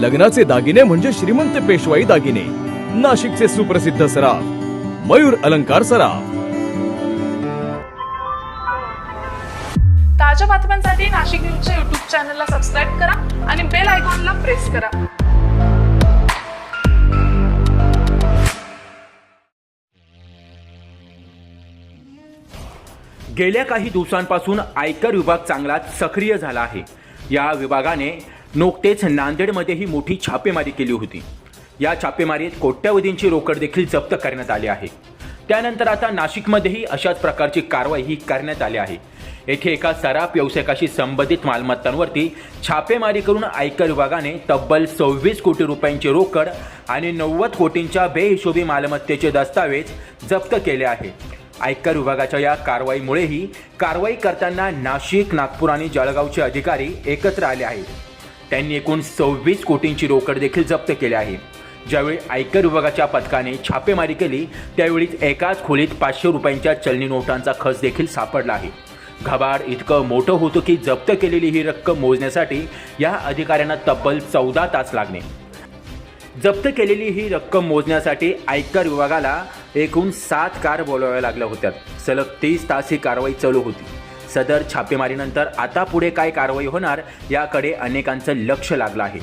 लग्नाचे दागिने म्हणजे श्रीमंत पेशवाई दागिने. नाशिकचे सुप्रसिद्ध सराफ मयूर अलंकार सराफ. ताज्या बातम्यांसाठी नाशिक न्यूजच्या युट्यूब चॅनलला सबस्क्राईब करा आणि बेल आयकॉनला प्रेस करा. गेल्या काही दिवसांपासून आयकर विभाग चांगलाच सक्रिय झाला आहे. या विभागाने नुकतेच नांदेडमध्येही मोठी छापेमारी केली होती. या छापेमारीत कोट्यवधींची रोकड देखील जप्त करण्यात आली आहे. त्यानंतर आता नाशिकमध्येही अशाच प्रकारची कारवाई ही करण्यात आली आहे. येथे एका सराफ व्यावसायिकाशी संबंधित मालमत्तांवरती छापेमारी करून आयकर विभागाने तब्बल सव्वीस कोटी रुपयांची रोकड आणि नव्वद कोटींच्या बेहिशोबी मालमत्तेचे दस्तावेज जप्त केले आहे. आयकर विभागाच्या या कारवाईमुळेही कारवाई करताना नाशिक नागपूर आणि जळगावचे अधिकारी एकत्र आले आहेत. त्यांनी एकूण सव्वीस कोटींची रोकड देखील जप्त केली आहे. ज्यावेळी आयकर विभागाच्या पथकाने छापेमारी केली त्यावेळीच एकाच खोलीत पाचशे रुपयांच्या चलनी नोटांचा खस देखील सापडला आहे. घबाड इतकं मोठं होतं की जप्त केलेली ही रक्कम मोजण्यासाठी या अधिकाऱ्यांना तब्बल चौदा तास लागणे जप्त केलेली ही रक्कम मोजण्यासाठी आयकर विभागाला एकूण सात कार बोलाव्या लागल्या होत्या. सलग तीस तास ही कारवाई चालू होती. सदर छापेमारीनंतर आता पुढे काय कारवाई होणार याकडे अनेकांचं लक्ष लागलं आहे.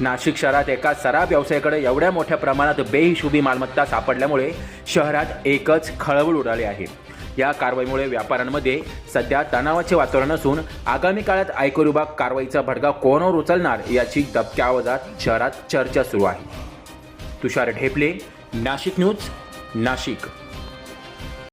नाशिक शहरात एका सराफ व्यवसायाकडे एवढ्या मोठ्या प्रमाणात बेहिशुबी मालमत्ता सापडल्यामुळे शहरात एकच खळबळ उडाली आहे. या कारवाईमुळे व्यापाऱ्यांमध्ये सध्या तणावाचे वातावरण असून आगामी काळात आयकर विभाग कारवाईचा भडगा कोणावर उचलणार याची दबक्या आवाजात शहरात चर्चा सुरू आहे. तुषार ढेपले नाशिक न्यूज नाशिक.